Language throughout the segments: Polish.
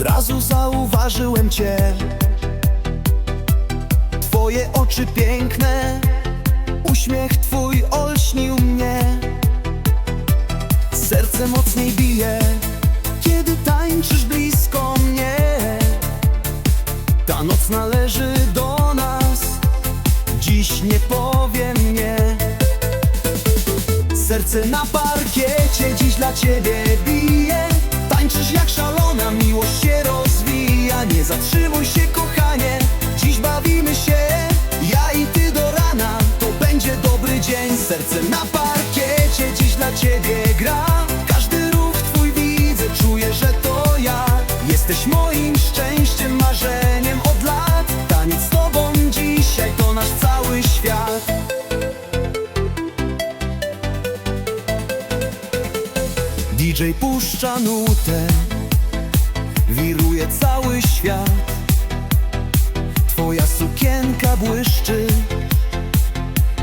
Od razu zauważyłem cię. Twoje oczy piękne Uśmiech twój olśnił mnie. Serce mocniej bije Kiedy tańczysz blisko mnie. Ta noc należy do nas Dziś nie powiem nie Serce na parkiecie dziś dla ciebie bije. Tańczysz jak szalona, Nie zatrzymuj się kochanie, dziś bawimy się Ja i ty do rana, to będzie dobry dzień Serce na parkiecie dziś dla ciebie gra. Każdy ruch twój widzę, czuję, że to ja. Jesteś moim szczęściem, marzeniem od lat. Taniec z tobą dzisiaj to nasz cały świat. DJ puszcza nutę świat. Twoja sukienka błyszczy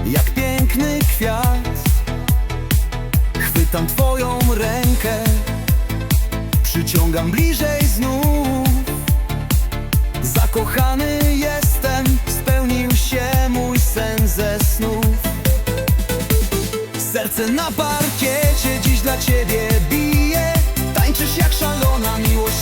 Jak piękny kwiat. Chwytam twoją rękę Przyciągam bliżej znów. Zakochany jestem Spełnił się mój sen ze snów. Serce na parkiecie dziś dla ciebie bije. Tańczysz jak szalona, miłość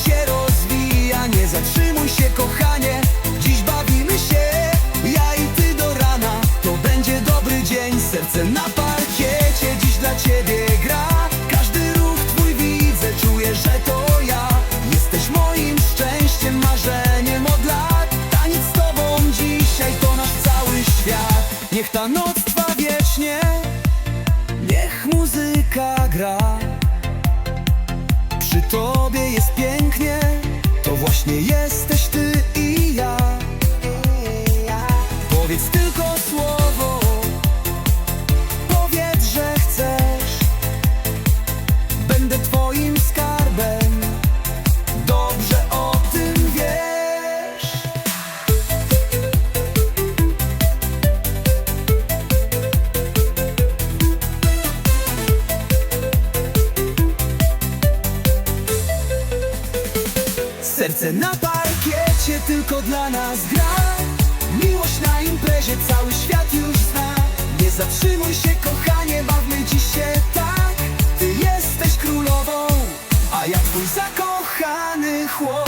Serce na parkiecie. Dziś dla ciebie gra. Każdy ruch twój widzę, czuję, że to ja. Jesteś moim szczęściem, marzeniem od lat. Taniec z tobą dzisiaj to nasz cały świat. Niech ta noc trwa wiecznie. Niech muzyka gra. Przy tobie jest pięknie. To właśnie jesteś Serce na parkiecie tylko dla nas gra. Miłość na imprezie cały świat już zna. Nie zatrzymuj się kochanie, bawmy dziś się tak. Ty jesteś królową, a ja twój zakochany chłopak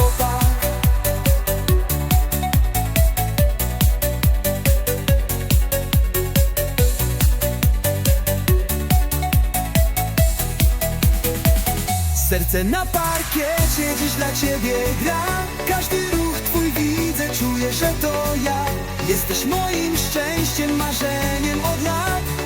Serce na parkiecie dziś dla ciebie gra. Każdy ruch twój widzę, czuję, że to ja. Jesteś moim szczęściem, marzeniem od lat